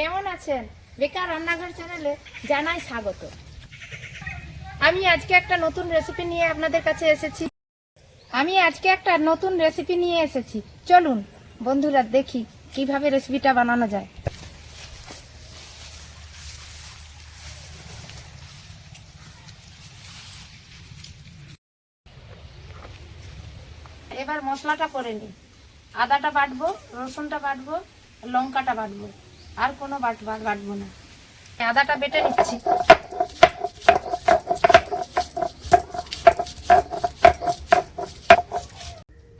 কেমন আছেন? বেকার রান্নাঘর চ্যানেলে জানাই স্বাগত। আমি আজকে একটা নতুন রেসিপি নিয়ে আপনাদের কাছে এসেছি। আমি আজকে একটা নতুন রেসিপি নিয়ে এসেছি। চলুন, বন্ধুরা, দেখি কীভাবে রেসিপিটা বানানো যায়। এবার মশলাটা করে নিই। আদাটা বাটবো, রসুনটা বাটবো, লঙ্কাটা বাটবো। আর কোনো বাট বাট- বাটবো না। আদাটা বেটে নিচ্ছি।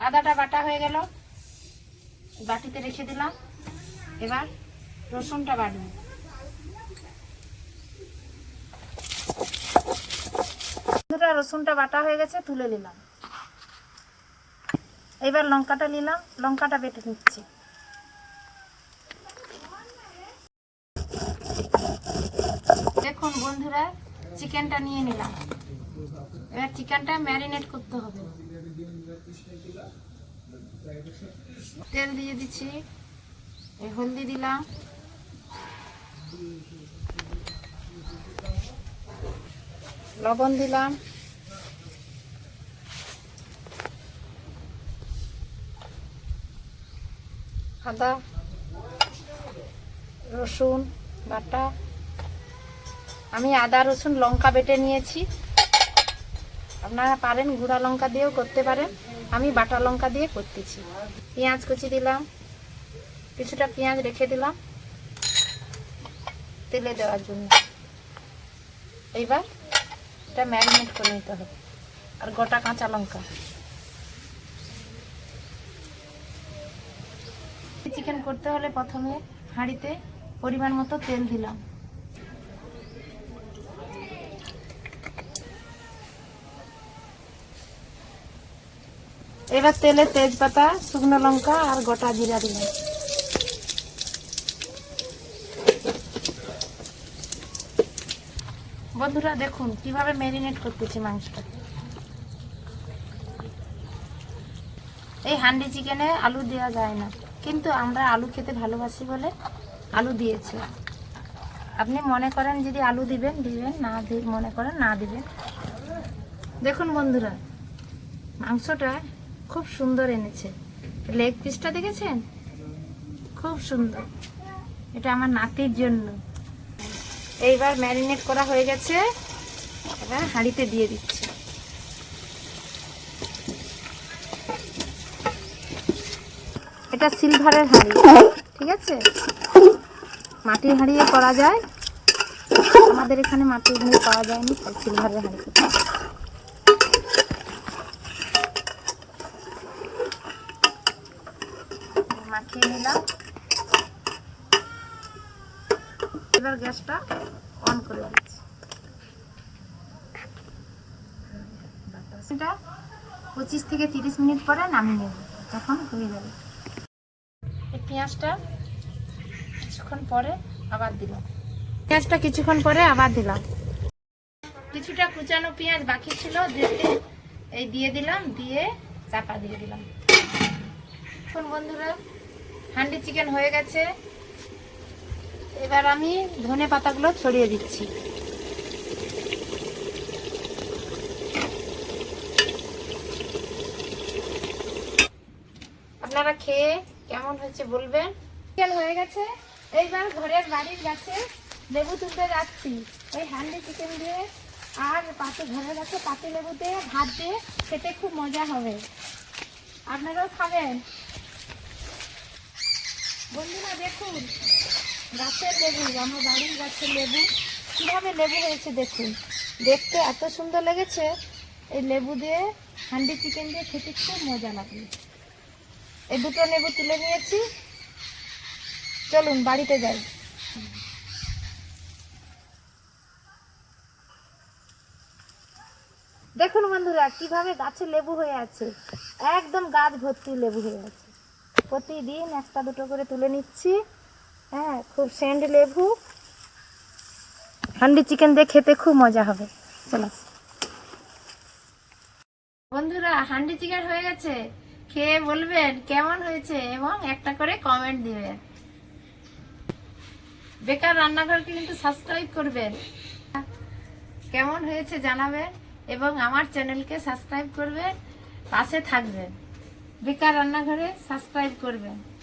আদাটা বাটা হয়ে গেল। বাটিতে রেখে দিলাম। এবার রসুনটা বাটবো। রসুনটা বাটা হয়ে গেছে, তুলে নিলাম। এবার লঙ্কাটা নিলাম। লঙ্কাটা বেটে নিচ্ছি। দেখুন বন্ধুরা, চিকেনটা নিয়ে নিলাম। এবার চিকেনটা ম্যারিনেট করতে হবে। তেল দিয়ে দিচ্ছি হলদি দিলাম। লবণ দিলাম। আদা, রসুন। বাটা। আমি আদা, রসুন, লঙ্কা বেটে নিয়েছি। আপনারা পারেন, গুঁড়া লঙ্কা দিয়েও করতে পারেন। আমি বাটা লঙ্কা দিয়ে করতেছি। পেঁয়াজ কুচি দিলাম। কিছুটা পেঁয়াজ রেখে দিলাম তেলে দেওয়ার জন্য। এইবার এটা ম্যারিনেট করে নিতে হবে। আর গোটা কাঁচা লঙ্কা। চিকেন করতে হলে প্রথমে হাঁড়িতে পরিমাণ মতো তেল দিলাম। এবার তেলে তেজপাতা, শুকনো লঙ্কা আর গোটা জিরা দিলাম। বন্ধুরা, দেখুন কীভাবে ম্যারিনেট করতেছি মাংসটা। এই হান্ডি চিকেনে আলু দেওয়া যায় না, কিন্তু আমরা আলু খেতে ভালোবাসি বলে আলু দিয়েছি। আপনি মনে করেন যদি আলু দিবেন দিবেন, না মনে করেন না দিবেন। দেখুন বন্ধুরা, মাংসটা খুব সুন্দর এনেছে। লেগ পিসটা দেখেছেন? খুব সুন্দর। এটা আমার নাতির জন্য। এইবার ম্যারিনেট করা হয়ে গেছে। এবার হাঁড়িতে দিয়ে দিচ্ছি। এটা সিলভারের হাঁড়ি, ঠিক আছে? মাটির হাঁড়িয়ে করা যায়। আমাদের এখানে মাটির হাঁড়ি পাওয়া যায়নি, তাই সিলভারের হাঁড়ি নিলাম। এবার গ্যাসটা অন করে দিচ্ছি। পঁচিশ থেকে তিরিশ মিনিট পরে নামিয়ে নেব, তখন হয়ে যাবে। পেঁয়াজটা কিছুক্ষণ পরে আবার দিলাম। পেঁয়াজটা কিছুক্ষণ পরে আবার দিলাম। কিছুটা কুচানো পেঁয়াজ বাকি ছিল দিতে এই দিয়ে দিলাম দিয়ে চাপা দিয়ে দিলাম। এখন বন্ধুরা হান্ডি চিকেন হয়ে গেছে। এবার আমি ধনে পাতাগুলো ছড়িয়ে দিচ্ছি। আপনারা খেয়ে কেমন হয়েছে বলবেন? চিকেন হয়ে গেছে। এইবার ঘরের বাড়ির গাছে লেবু তুলতে যাচ্ছি। এই হান্ডি চিকেন দিয়ে আর পাতে ঘরের গাছে পাতি লেবু দিয়ে ভাত দিয়ে খেতে খুব মজা হবে। আপনারাও খাবেন। বন্ধুরা, দেখুন, গাছের লেবু, আমার বাড়ির গাছের লেবু, কীভাবে লেবু হয়েছে দেখুন। দেখতে এত সুন্দর লেগেছে। এই লেবু দিয়ে, হান্ডি চিকেন দিয়ে খেতে খুব মজা লাগবে এই দুটো লেবু তুলে নিয়েছি। চলুন, বাড়িতে যাই। দেখুন বন্ধুরা, কীভাবে গাছে লেবু হয়ে আছে। একদম গাছ ভর্তি লেবু হয়ে আছে। প্রতিদিন একটা দুটো করে তুলে নিচ্ছি। হ্যাঁ খুব সেন্ড লেবু। হান্ডি চিকেন দিয়ে খেতে খুব মজা হবে। চলো। বন্ধুরা, হান্ডি চিকেন হয়ে গেছে। খেয়ে বলবেন কেমন হয়েছে এবং একটা করে কমেন্ট দিবেন। বেকার রান্নাঘরকে কিন্তু সাবস্ক্রাইব করবেন। কেমন হয়েছে জানাবেন এবং আমার চ্যানেলকে সাবস্ক্রাইব করবেন, পাশে থাকবেন। বেকার রান্নাঘরে সাবস্ক্রাইব করবেন।